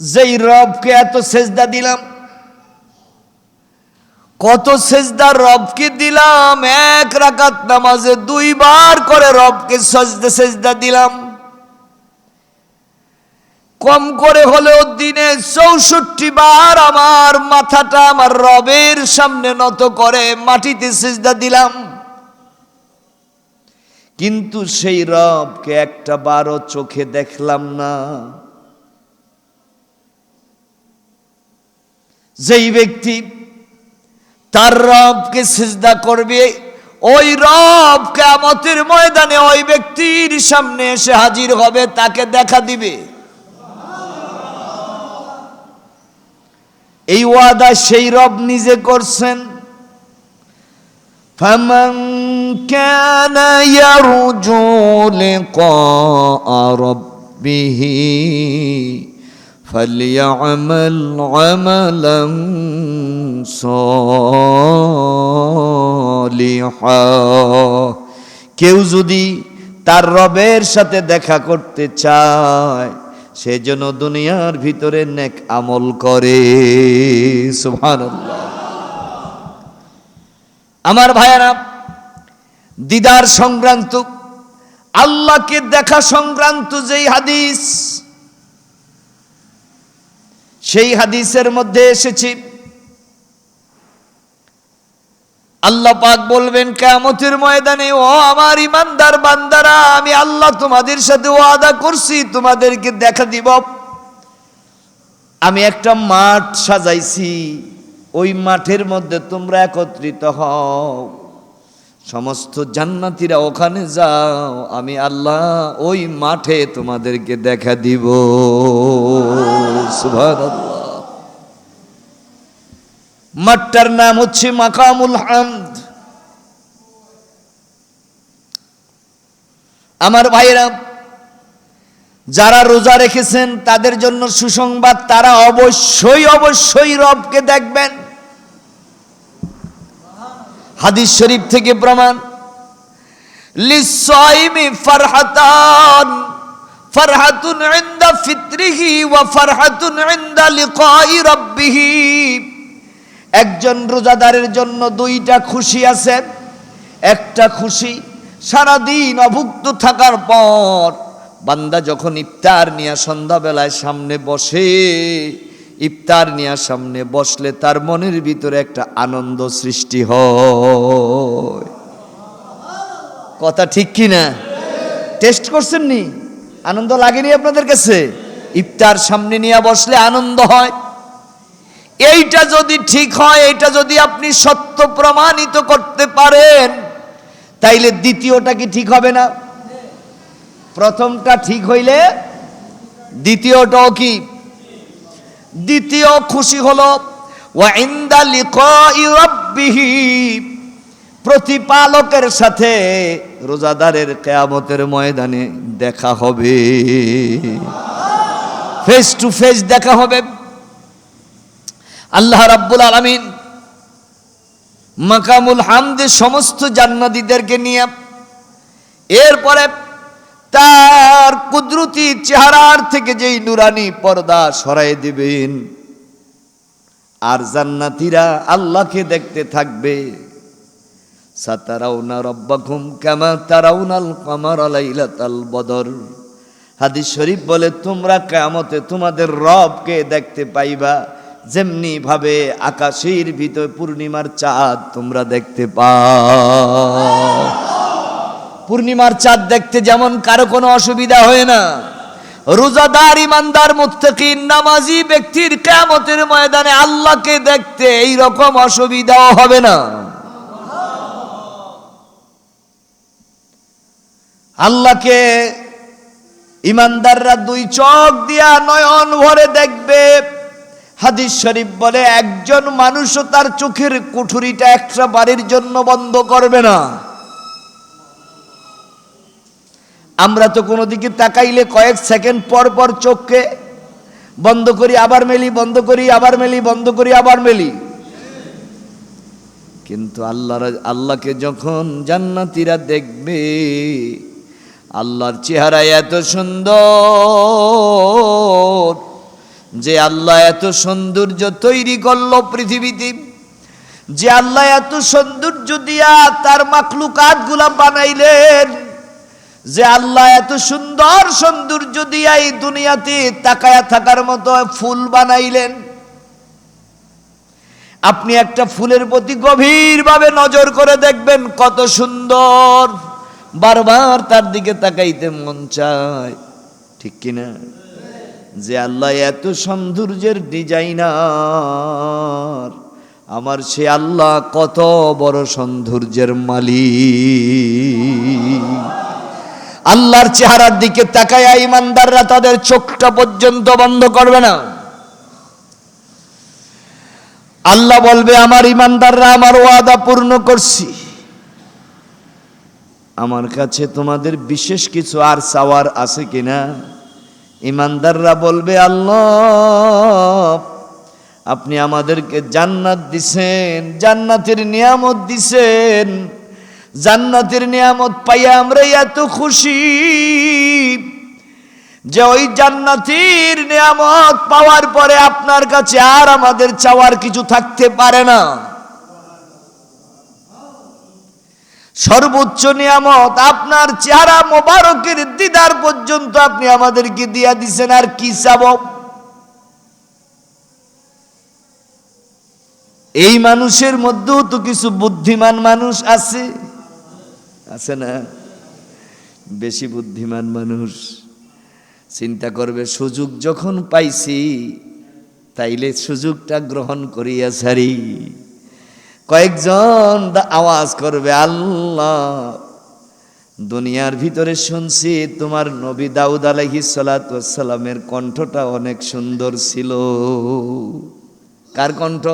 যেই রবকে এত সেজদা দিলাম? কত সেজদা রবকে দিলাম? এক রাকাত নামাজে দুইবার করে রবকে সজদা সেজদা দিলাম। কম করে হলেও দিনে চৌষট্টি বার আমার মাথাটা আমার রবের সামনে নত করে মাটিতে সেজদা দিলাম। কিন্তু সেই রবকে একটা বারো চোখে দেখলাম না। যেই ব্যক্তি তার রবকে সিজদা করবে ওই রব কেমতের ময়দানে ওই ব্যক্তির সামনে এসে হাজির হবে তাকে দেখা দিবে এই ওয়াদা সেই রব নিজে করছেন فمن كان يرجو لقاء ربه فليعمل عملا صالحا কেউ যদি তার রবের সাথে দেখা করতে চায় সেজন্য দুনিয়ার ভিতরে নেক আমল করে সুবহানাল্লাহ আমার ভাইয়ারা দিদার সংক্রান্ত আল্লাহকে দেখা সংক্রান্ত যেই হাদিস সেই হাদিসের মধ্যে এসেছি। আল্লাহ পাক বলবেন কেমতের ময়দানে, ও আমার ইমানদার বান্দারা, আমি আল্লাহ তোমাদের সাথে ওয়াদা করছি, তোমাদেরকে দেখা দিব। আমি একটা মাঠ সাজাইছি, ওই মাঠের মধ্যে তোমরা একত্রিত হও। সমস্ত জান্নাতিরা ওখানে যাও, আমি আল্লাহ ওই মাঠে তোমাদেরকে দেখা দিব। মাঠটার নাম হচ্ছে মাকামুল হামদ। আমার ভাইরা যারা রোজা রেখেছেন, তাদের জন্য সুসংবাদ, তারা অবশ্যই অবশ্যই রবকে দেখবেন। হাদিস শরীফ থেকে প্রমাণ লিসাইমি ফারহাতান ফারহাতুন ইনদা ফিত্রিহি ওয়া ফারহাতুন ইনদা লিকাই রাব্বিহি। একজন রোজাদারের জন্য দুইটা খুশি আছে, একটা খুশি সারাদিন অভুক্ত থাকার পর বান্দা যখন ইফতার নিয়ে সন্ধ্যাবেলায় সামনে বসে, ইফতার নিয়ে সামনে বসলে তার মনের ভিতরে একটা আনন্দ সৃষ্টি হয়। কথা ঠিক কি না টেস্ট করছেন নি? আনন্দ লাগেনি আপনাদের কাছে? ইফতার সামনে নিয়ে বসলে আনন্দ হয়। এইটা যদি ঠিক হয়, এইটা যদি আপনি সত্য প্রমাণিত করতে পারেন, তাইলে দ্বিতীয়টা কি ঠিক হবে না? প্রথমটা ঠিক হইলে দ্বিতীয়টাও কি? দ্বিতীয় খুশি হলো ওয়াইন্দা রাব্বিহি। প্রতিপালকের সাথে রোজাদারের কেয়ামতের ময়দানে দেখা হবে। ফেস টু ফেস দেখা হবে। আল্লাহ রাব্বুল আলামিন মাকামুল হামদে সমস্ত জান্নাতীদেরকে নিয়ে, এরপরে তার কুদরতি চেহারার থেকে যেই নুরানি পর্দা সরাই দিবেন। আর জান্নাতীরা আল্লাহকে দেখতে থাকবে। সাতারাউনা রব্বাকুম কামা তারাউনাল কামার লাইলাতাল বদর। হাদিস শরীফ বলে, তোমরা কেমতে তোমাদের রবকে দেখতে পাইবা, যেমনি ভাবে আকাশের ভিতর পূর্ণিমার চাঁদ তোমরা দেখতে পাও। পূর্ণিমার চাঁদ দেখতে যেমন কারও কোনো অসুবিধা হয় না। রোজাদার ইমানদার মুত্তাকিন, নামাজি ব্যক্তির কেমতের ময়দানে আল্লাহকে দেখতে এই রকম অসুবিধাও হবে না। আল্লাহকে ইমানদাররা দুই চোখ দিয়া নয়ন ভরে দেখবে। হাদিস শরীফ বলে, একজন মানুষও তার চোখের কুঠুরিটা একটা বাড়ির জন্য বন্ধ করবে না। আমরা তো কোনো দিকে তাকাইলে কয়েক সেকেন্ড পর পর চোখকে বন্ধ করি, আবার মেলি, বন্ধ করি, আবার মেলি, বন্ধ করি, আবার মেলি। কিন্তু আল্লাহর, আল্লাহকে যখন জান্নাতীরা দেখবে আল্লাহর চেহারা এত সুন্দর যে আল্লাহ এত সৌন্দর্য তৈরি করল পৃথিবীতে। যে আল্লাহ এত সৌন্দর্য দিয়া তার মাকলুকাতগুলা বানাইলেন। যে আল্লাহ এত সুন্দর সৌন্দর্য দিয়া এই দুনিয়াতে তাকায়া থাকার মতো ফুল বানাইলেন। আপনি একটা ফুলের প্রতি গভীরভাবে নজর করে দেখবেন কত সুন্দর। বারবার তার দিকে তাকাইতে মন চায়। ঠিক কিনা? যে আল্লাহ এত সৌন্দর্যের ডিজাইনার, আমার সে আল্লাহ কত বড় সৌন্দর্যের মালিক। আল্লাহর চেহারার দিকে তাকায়া ইমানদাররা তাদের চোখটা পর্যন্ত বন্ধ করবে না। আল্লাহ বলবে, আমার ইমানদাররা আমার ওয়াদা পূর্ণ করছি। আমার কাছে তোমাদের বিশেষ কিছু আর চাওয়ার আছে কিনা? ইমানদাররা বলবে, আল্লাহ, আপনি আমাদেরকে জান্নাত দিছেন, জান্নাতের নিয়ামত দিছেন, জান্নাতের নিয়ামত পাইয়া আমরা এত খুশি যে ওই জান্নাতের নিয়ামত পাওয়ার পরে আপনার কাছে আর আমাদের চাওয়ার কিছু থাকতে পারে না। সর্বোচ্চ নিয়ামত, আপনার চেহারা মোবারকের দিদার পর্যন্ত আপনি আমাদেরকে দিয়া দিছেন, আর কি চাব? এই মানুষের মধ্যেও তো কিছু বুদ্ধিমান মানুষ আছে। আছে না? বেশি বুদ্ধিমান মানুষ। চিন্তা করবে, সুযোগ যখন পাইছি, তাইলে সুযোগটা গ্রহণ করিয়া সারি। কয়েকজন আওয়াজ করবে, আল্লাহ, দুনিয়ার ভিতরে শুনছি তোমার নবী দাউদ আলহি সালামের কণ্ঠটা অনেক সুন্দর ছিল। কার কণ্ঠ?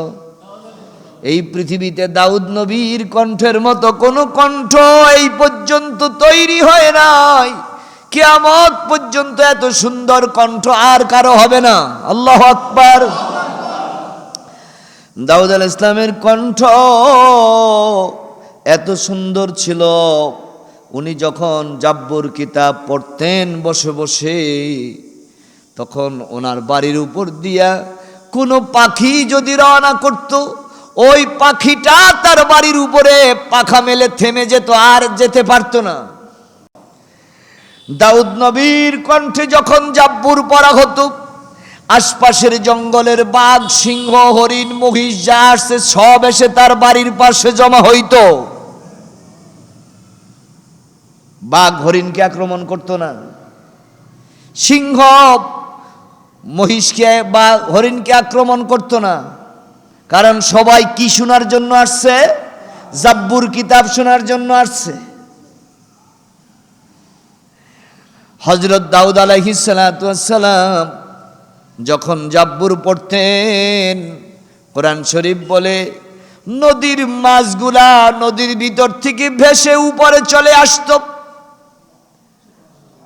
এই পৃথিবীতে দাউদ নবীর কণ্ঠের মতো কোনো কণ্ঠ এই পর্যন্ত তৈরি হয় নাই। কেয়ামত পর্যন্ত এত সুন্দর কণ্ঠ আর কারও হবে না। আল্লাহ আকবার। দাউদ আল ইসলামের কণ্ঠ এত সুন্দর ছিল। উনি যখন জাব্বুর কিতাব পড়তেন বসে বসে, তখন ওনার বাড়ির উপর দিয়া কোনো পাখি যদি রওনা করত, ওই পাখিটা তার বাড়ির উপরে পাখা মেলে থেমে যেত, আর যেতে পারতো না। দাউদ নবীর কণ্ঠে যখন জাব্বুর পড়া হতো আশপাশের জঙ্গলের বাঘ, সিংহ, হরিণ, মহিষ যা আসছে, সব এসে তার বাড়ির পাশে জমা হইতো। বাঘ, হরিণকে আক্রমণ করতো না। সিংহ, মহিষকে বা হরিণকে আক্রমণ করতো না। কারণ সবাই কি শোনার জন্য আসছে? জাব্বুর কিতাব শোনার জন্য আসছে। হজরত দাউদ আলাইহিসালাম যখন জাব্বুর পড়তেন, কোরআন শরীফ বলে, নদীর মাছগুলা নদীর ভিতর থেকে ভেসে উপরে চলে আসত।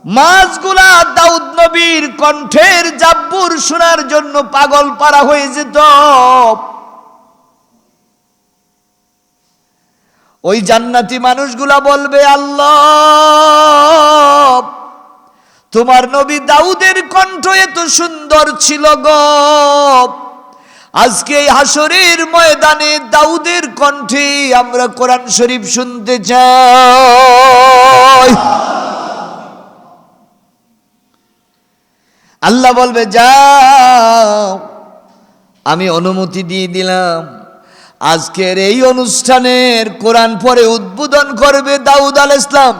মাছগুলা দাউদ নবীর কণ্ঠের জাব্বুর শোনার জন্য পাগল পারা হয়ে যেত। ওই জান্নাতি মানুষগুলা বলবে, আল্লাহ তোমার নবী দাউদের কণ্ঠ এত সুন্দর ছিল গো। আজকে এই হাসরের ময়দানে দাউদের কণ্ঠে আমরা কোরআন শরীফ শুনতে চাই। আল্লাহ বলবে যাও আমি অনুমতি দিয়ে দিলাম। আজকের এই অনুষ্ঠানের কোরআন পরে উদ্বোধন করবে দাউদ আল ইসলাম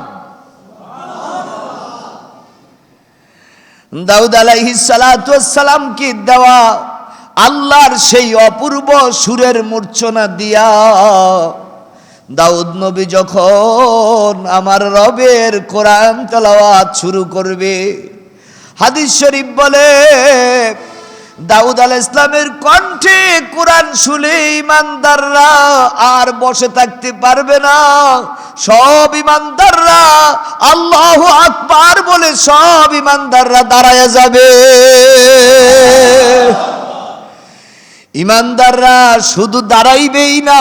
দাউদ আলাইহি সালামকে দেওয়া? আল্লাহর সেই অপূর্ব সুরের মূর্ছনা দিয়া। দাউদ নবী যখন আমার রবের কোরআন তেলাওয়াত শুরু করবে, হাদিস শরীফ বলে দাউদ আল ইসলামের কণ্ঠে কোরআন শুনে ইমানদাররা আর বসে থাকতে পারবে না। সব ইমানদাররা আল্লাহ আকবার বলে সব ইমানদাররা দাঁড়ায় যাবে। ইমানদাররা শুধু দাঁড়াইবেই না।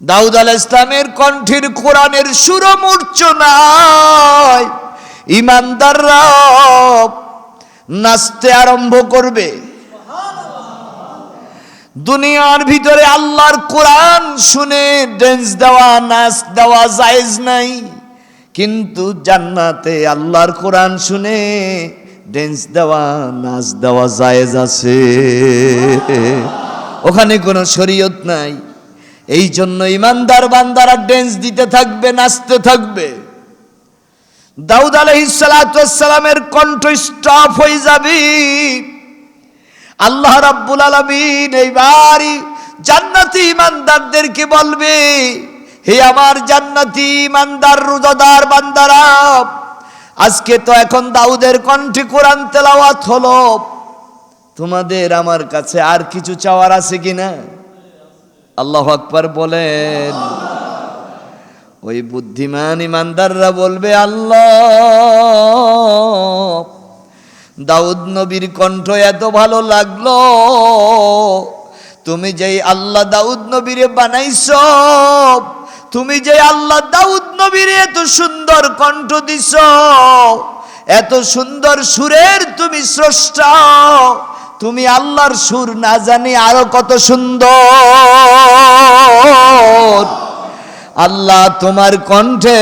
দাউদ আল ইসলামের কণ্ঠের কোরআনের সুরমূর্চনায় ইমানদাররা নাচতে আরম্ভ করবে। দুনিয়ার ভিতরে আল্লাহর কোরআন শুনে ড্যান্স দেওয়া, নাচ দেওয়া জায়েজ নাই। কিন্তু জান্নাতে আল্লাহর কোরআন শুনে ড্যান্স দেওয়া, নাচ দেওয়া জায়েজ আছে। ওখানে কোনো শরীয়ত নাই। এই জন্য ইমানদার বান্দারা ড্যান্স দিতে থাকবে, নাচতে থাকবে। দাউদ আলহিসালামের কণ্ঠ স্টপ হয়ে যাবে। আল্লাহ রাব্বুল আলামিন এইবারই জান্নাতি ইমানদারদেরকে বলবে, হে আমার জান্নাতি ইমানদার, রোজাদার বান্দারা, আজকে তো এখন দাউদের কণ্ঠে কোরআন তেলাওয়াত হলো। তোমাদের আমার কাছে আর কিছু চাওয়ার আছে কিনা? আল্লাহ আকবার বলেন। ওই বুদ্ধিমান ইমানদাররা বলবে, আল্লাহ, দাউদ নবীর কণ্ঠ এত ভালো লাগল। তুমি যেই আল্লাহ দাউদ নবীরে বানাইছ, তুমি যে আল্লাহ দাউদ নবীরে এত সুন্দর কণ্ঠ দিছ, এত সুন্দর সুরের তুমি স্রষ্টা, তুমি আল্লাহর সুর না জানি আরও কত সুন্দর। আল্লাহ তোমার কণ্ঠে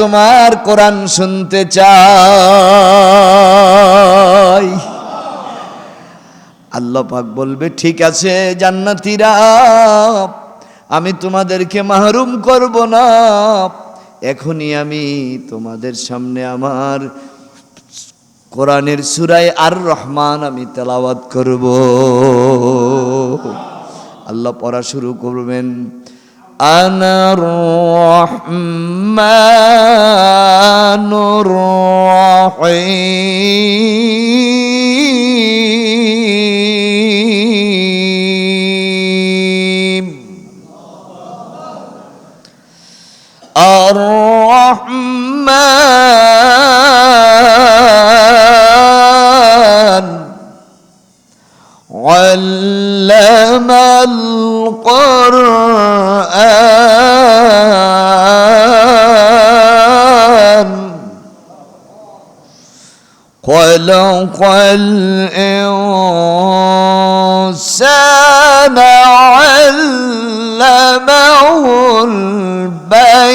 তোমার কোরআন শুনতে চাই। আল্লাহ পাক বলবে, ঠিক আছে জান্নাতীরা, আমি তোমাদেরকে মাহরুম করব না। এখনই আমি তোমাদের সামনে আমার কোরআনের সুরায় আর রহমান আমি তেলাওয়াত করব। আল্লাহ পড়া শুরু করবেন। أنا الرحمن الرحيم. الرحمن علم القرآن. خلق الإنسان علمه البيان.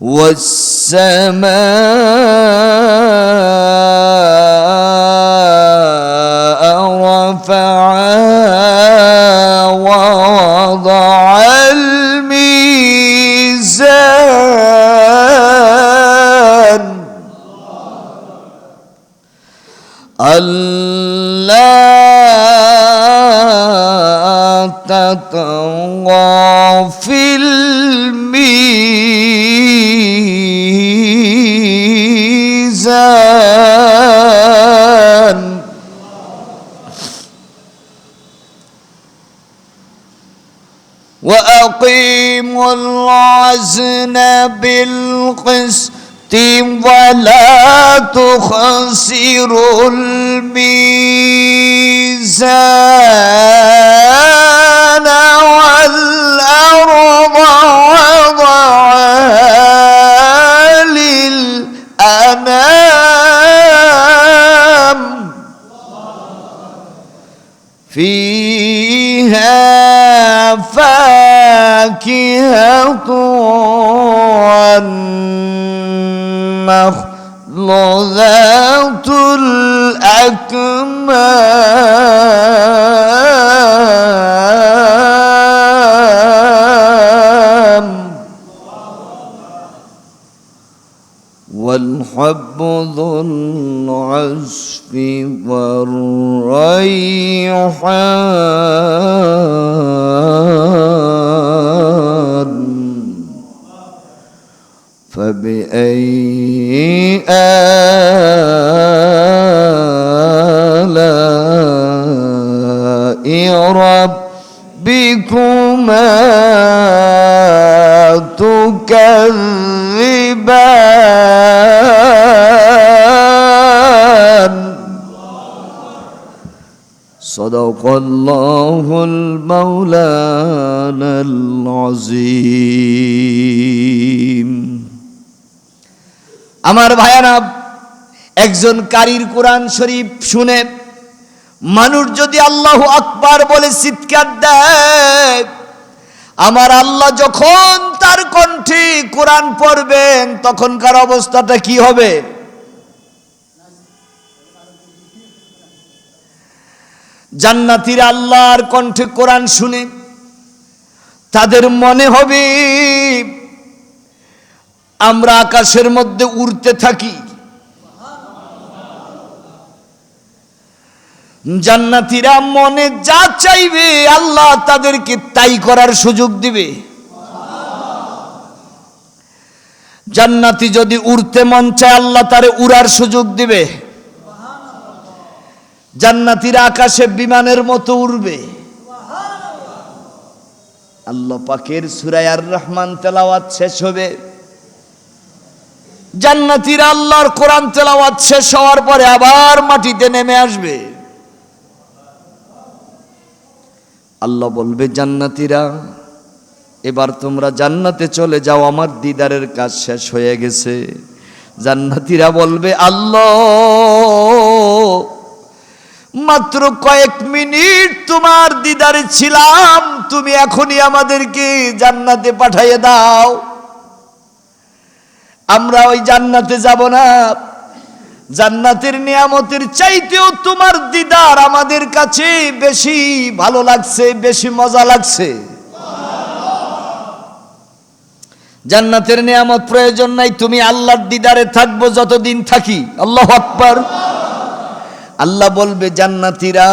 والسماء رفعها ووضع الميزان. ألا تطغى في وأقيموا الوزن بالقسط ولا تخسروا الميزان والأرض وضعها للأنام. فيها فاكهة والنخل ذات الأكمام. تكذبان صدق الله المولانا العظيم. আমার ভাইয়ারা, একজন কারির কোরআন শরীফ শুনে মানুষ যদি আল্লাহ আকবার বলে চিৎকার দেয় আমার আল্লাহ যখন তার কণ্ঠে কোরআন পড়বেন, তখনকার অবস্থাটা কি হবে? জান্নাতিরা আল্লাহর কণ্ঠে কোরআন শুনে, তাদের মনে হবে, আমরা আকাশের মধ্যে উড়তে থাকি। জান্নাতিরা মনে যা চাইবে, আল্লাহ তাদেরকে তাই করার সুযোগ দিবে। জান্নাতি যদি উড়তে মন চায়, আল্লাহ তারে উড়ার সুযোগ দিবে। জান্নাতিরা আকাশে বিমানের মতো উড়বে। আল্লাহ পাকের সুরায়ার রহমান তেলাওয়াত শেষ হবে। জান্নাতিরা আল্লাহর কোরআন তেলাওয়াত শেষ হওয়ার পরে আবার মাটিতে নেমে আসবে। আল্লাহ বলবে, জান্নাতিরা, এবার তোমরা জান্নাতে চলে যাও, আমার দিদারের কাজ শেষ হয়ে গেছে। জান্নাতিরা বলবে, আল্লাহ, মাত্র কয়েক মিনিট তোমার দিদারে ছিলাম, তুমি এখনই আমাদেরকে জান্নাতে পাঠাইয়ে দাও। আমরা ওই জান্নাতে যাব না। জান্নাতের নিয়ামতের চাইতেও তোমার দিদার আমাদের কাছে বেশি ভালো লাগছে, বেশি মজা লাগছে। জান্নাতের নিয়ামত প্রয়োজন নাই, তুমি আল্লাহর দিদারে থাকব যতদিন থাকি। আল্লাহ আকবার। আল্লাহ বলবে, জান্নাতিরা,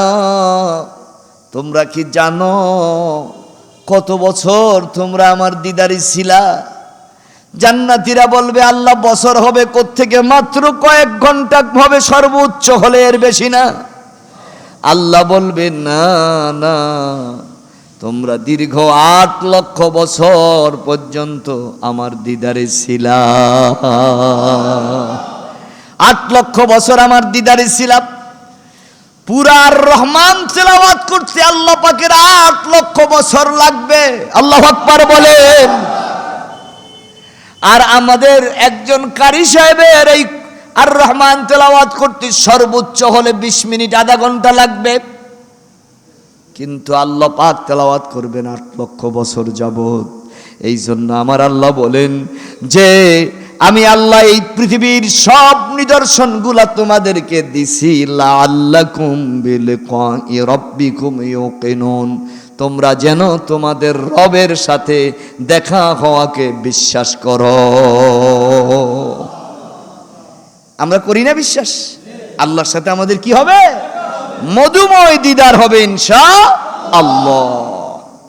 তোমরা কি জানো কত বছর তোমরা আমার দিদারি ছিলা? জান্নাতিরা বলবে, আল্লাহ, বছর হবে থেকে মাত্র কয়েক ঘণ্টা হবে সর্বোচ্চ হলে এর বেশি না। আল্লাহ বলবে, না না, তোমরা দীর্ঘ আট লক্ষ বছর পর্যন্ত আমার দিদারে ছিলা। আট লক্ষ বছর আমার দিদারে ছিলাম। পুরার রহমান তেলাওয়াত করতে আল্লাহ পাকের আট লক্ষ বছর লাগবে। আল্লাহ আকবার বলেন। আর আমাদের একজন কারি সাহেবের এই আর রহমান তেলাওয়াত করতে সর্বোচ্চ হলে বিশ মিনিট, আধা ঘণ্টা লাগবে। কিন্তু আল্লাহ পাক তেলাওয়াত করবেন আট লক্ষ বছর যাবৎ। এই জন্য আমার আল্লাহ বলেন যে, আমি আল্লাহ এই পৃথিবীর সব নিদর্শনগুলা তোমাদেরকে দিছি। লাআল্লাকুম বিলিকাই রাব্বিকুম ইউকিনুন। তোমরা যেন তোমাদের রবের সাথে দেখা হওয়াকে বিশ্বাস করো। আমরা করি না বিশ্বাস? আল্লাহর সাথে আমাদের কি হবে? মধুময় দিদার হবে ইনশা আল্লাহ।